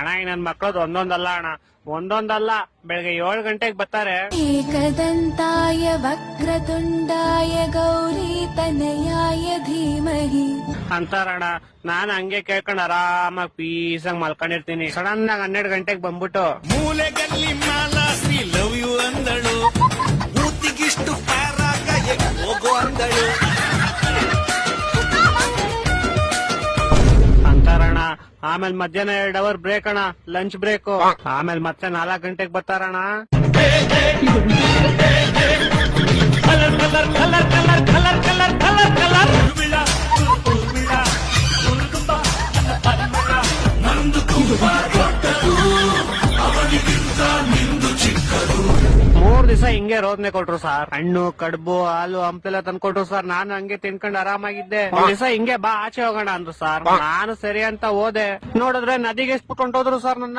ಅಣ್ಣ ಈಗ ನನ್ ಮಕ್ಳದ್ ಒಂದೊಂದಲ್ಲ ಅಣ್ಣ. ಒಂದೊಂದಲ್ಲ. ಬೆಳಗ್ಗೆ ಏಳು ಗಂಟೆಗೆ ಬರ್ತಾರೆ. ಏಕದಂತಾಯ ವಕ್ರತುಂಡಾಯ ಗೌರಿ ತನಯಾಯ ಧೀಮಹಿ. ಅಂತಾರಣ ನಾನ್ ಹಂಗೆ ಕೇಳ್ಕೊಂಡ್ ಆರಾಮಾಗಿ ಪೀಸಂಗ್ ಮಲ್ಕೊಂಡಿರ್ತೀನಿ. ಸಡನ್ ಆಗಿ ಹನ್ನೆರಡು ಗಂಟೆಗೆ ಬಂದ್ಬಿಟ್ಟು. ಮೂಲೆಗಲ್ಲಿ ಆಮೇಲೆ ಮಧ್ಯಾಹ್ನ ಎರಡ್ ಅವರ್ ಬ್ರೇಕ್ ಅಣ್ಣ ಲಂಚ್ ಬ್ರೇಕ್ ಆಮೇಲೆ ಮತ್ತೆ ನಾಲ್ಕು ಗಂಟೆಗೆ ಬರ್ತಾರಣ್ಣ. ಮೂರ್ ದಿವಸ ಹಿಂಗೆ ರೋದನೆ ಕೊಟ್ರು ಸರ್. ಹಣ್ಣು ಕಡ್ಬು ಹಾಲು ಹಂಪೆಲ್ಲ ತಂದ್ಕೊಟ್ರು ಸರ್. ನಾನು ಹಂಗೆ ತಿನ್ಕೊಂಡು ಆರಾಮಾಗಿದ್ದೆ. ಒಂದ್ ದಿವಸ ಹಿಂಗೆ ಬಾ ಆಚೆ ಹೋಗೋಣ ಅಂದ್ರು ಸರ್. ನಾನು ಸರಿ ಅಂತ ಹೋದೆ. ನೋಡಿದ್ರೆ ನದಿಗೆ ಎಷ್ಟು ಹೋದ್ರು ಸರ್ ನನ್ನ?